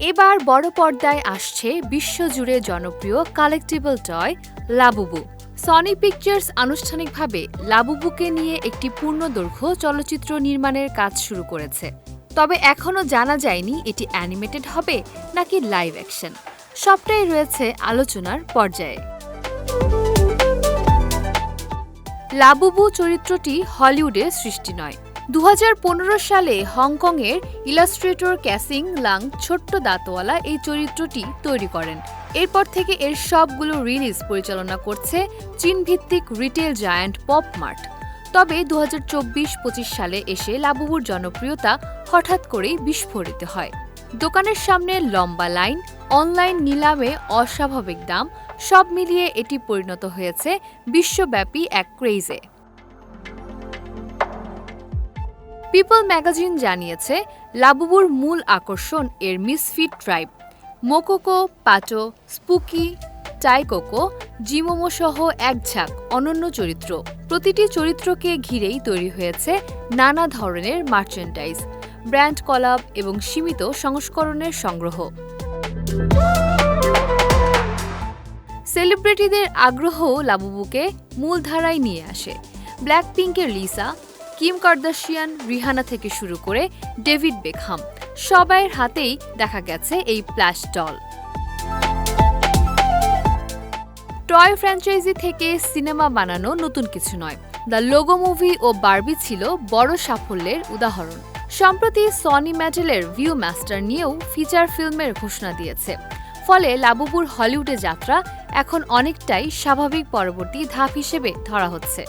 এবার বড় পর্দায় আসছে বিশ্বজুড়ে জনপ্রিয় collectible toy Labubu. Sony Pictures আনুষ্ঠানিকভাবে লাবুবুকে নিয়ে একটি পূর্ণদৈর্ঘ্য চলচ্চিত্র নির্মাণের কাজ শুরু করেছে। তবে এখনও জানা যায়নি এটি অ্যানিমেটেড হবে নাকি লাইভ অ্যাকশন। সবটাই রয়েছে আলোচনার পর্যায়ে। লাবুবু চরিত্রটি হলিউডের সৃষ্টি নয় দু হাজার পনেরো সালে হংকংয়ের ইলাস্ট্রেটর ক্যাসিং লাং ছোট্ট দাঁতওয়ালা এই চরিত্রটি তৈরি করেন। এরপর থেকে এর সবগুলো রিলিজ পরিচালনা করছে চীন ভিত্তিক রিটেল জায়ান্ট পপ মার্ট তবে দু হাজার সালে এসে লাবুবুর জনপ্রিয়তা হঠাৎ করেই বিস্ফোরিত হয়। দোকানের সামনে লম্বা লাইন, অনলাইন নিলামে অস্বাভাবিক দাম, সব মিলিয়ে এটি পরিণত হয়েছে বিশ্বব্যাপী এক ক্রেজে পিপল ম্যাগাজিন জানিয়েছে, লাবুবুর মূল আকর্ষণ এর misfit tribe. Mokoko, Pato, Spooky, Tycoco, Zimomo সহ এক ঝাঁক অনন্য চরিত্র। প্রতিটি চরিত্রকে ঘিরেই তৈরি হয়েছে নানা ধরনের মার্চেন্টাইজ ব্র্যান্ড কলাপ এবং সীমিত সংস্করণের সংগ্রহ। সেলিব্রিটিদের আগ্রহ লাবুবুকে মূলধারায় নিয়ে আসে। ব্ল্যাক পিঙ্কের লিসা কিম কার্দাশিয়ান, রিহানা থেকে শুরু করে ডেভিড বেকহাম, সবাইয়ের হাতেই দেখা গেছে এই প্লাস ডল। টয় ফ্র্যাঞ্চাইজি থেকে সিনেমা বানানো নতুন কিছু নয়। দ্য লোগো মুভি ও বার্বি ছিল বড় সাফল্যের উদাহরণ। সম্প্রতি সনি ম্যাটেলের ভিউ মাস্টার নিয়েও ফিচার ফিল্মের ঘোষণা দিয়েছে। ফলে লাবুপুর হলিউডে যাত্রা এখন অনেকটাই স্বাভাবিক পরবর্তী ধাপ হিসেবে ধরা হচ্ছে।